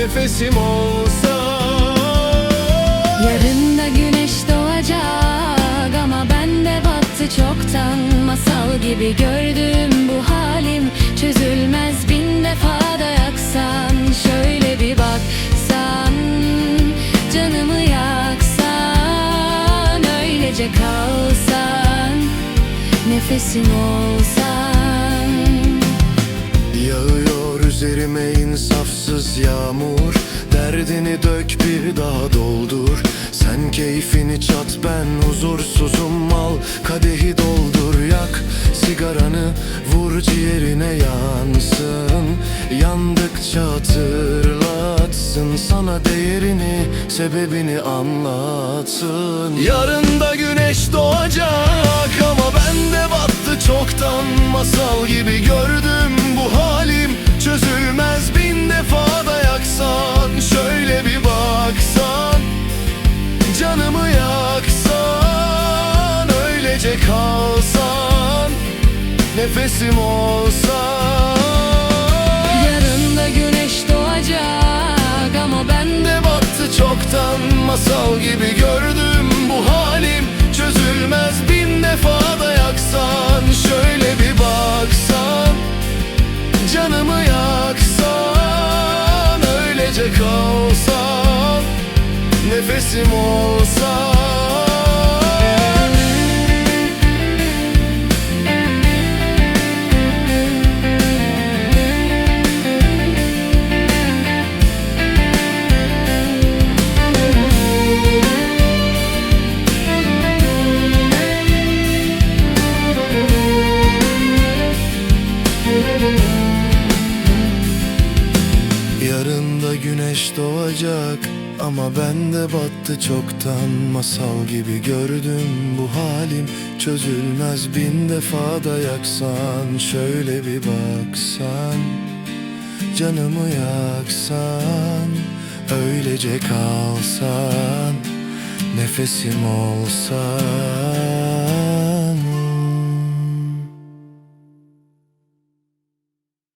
Nefesim olsan Yarın da güneş doğacak ama ben de battı çoktan. Masal gibi gördüğüm bu halim çözülmez bin defa da yaksan. Şöyle bir baksan canımı yaksan Öylece kalsan. Nefesim olsan üzerime insafsız yağmur. Derdini dök bir daha doldur. Sen keyfini çat ben huzursuzum. Al kadehi doldur yak. Sigaranı vur ciğerine yansın. Yandıkça hatırlatsın. Sana değerini sebebini anlatsın. Yarın da güneş doğacak Nefesim olsan Yarın da güneş doğacak ama ben de battı çoktan Masal gibi gördüm bu halim. Çözülmez bin defa da yaksan Şöyle bir baksan. Canımı yaksan Öylece kalsan. Nefesim olsan Yarın da güneş doğacak ama ben de battı çoktan. Masal gibi gördüm bu halim Çözülmez bin defa da yaksan. Şöyle bir baksan Canımı yaksan. Öylece kalsan Nefesim olsan